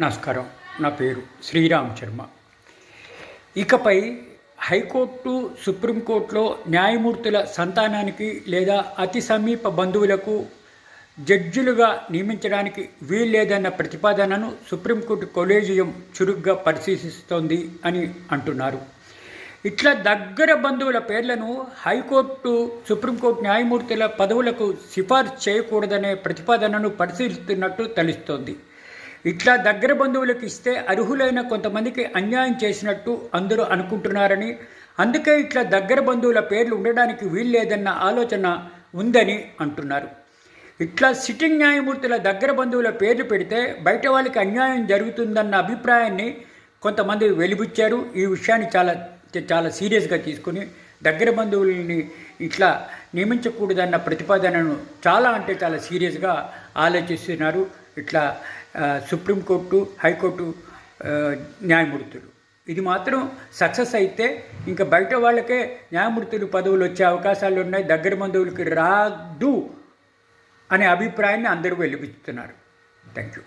నమస్కారం. నా పేరు శ్రీరామ్ శర్మ. ఇకపై హైకోర్టు సుప్రీంకోర్టులో న్యాయమూర్తుల సంతానానికి లేదా అతి సమీప బంధువులకు జడ్జిలుగా నియమించడానికి వీల్లేదన్న ప్రతిపాదనను సుప్రీంకోర్టు కొలేజియం చురుగ్గా పరిశీలిస్తోంది అని అంటున్నారు. ఇట్లా దగ్గర బంధువుల పేర్లను హైకోర్టు సుప్రీంకోర్టు న్యాయమూర్తుల పదవులకు సిఫార్సు చేయకూడదనే ప్రతిపాదనను పరిశీలిస్తున్నట్టు తెలుస్తోంది. ఇట్లా దగ్గర బంధువులకు ఇస్తే అర్హులైన కొంతమందికి అన్యాయం చేసినట్టు అందరూ అనుకుంటున్నారని అందుకే ఇట్లా దగ్గర బంధువుల పేర్లు ఉండడానికి వీల్లేదన్న ఆలోచన ఉందని అంటున్నారు. ఇట్లా సిట్టింగ్ న్యాయమూర్తుల దగ్గర బంధువుల పేర్లు పెడితే బయట వాళ్ళకి అన్యాయం జరుగుతుందన్న అభిప్రాయాన్ని కొంతమంది వెలిబుచ్చారు. ఈ విషయాన్ని చాలా చాలా సీరియస్గా తీసుకుని దగ్గర బంధువుల్ని ఇట్లా నియమించకూడదన్న ప్రతిపాదనను చాలా అంటే చాలా సీరియస్గా ఆలోచిస్తున్నారు. ఇట్లా సుప్రీంకోర్టు హైకోర్టు న్యాయమూర్తులు. ఇది మాత్రం సక్సెస్ అయితే ఇంకా బయట వాళ్ళకే న్యాయమూర్తులు పదవులు వచ్చే అవకాశాలు ఉన్నాయి దగ్గర బంధువులకి రాదు అనే అభిప్రాయాన్ని అందరూ వెలిపిస్తున్నారు. Thank you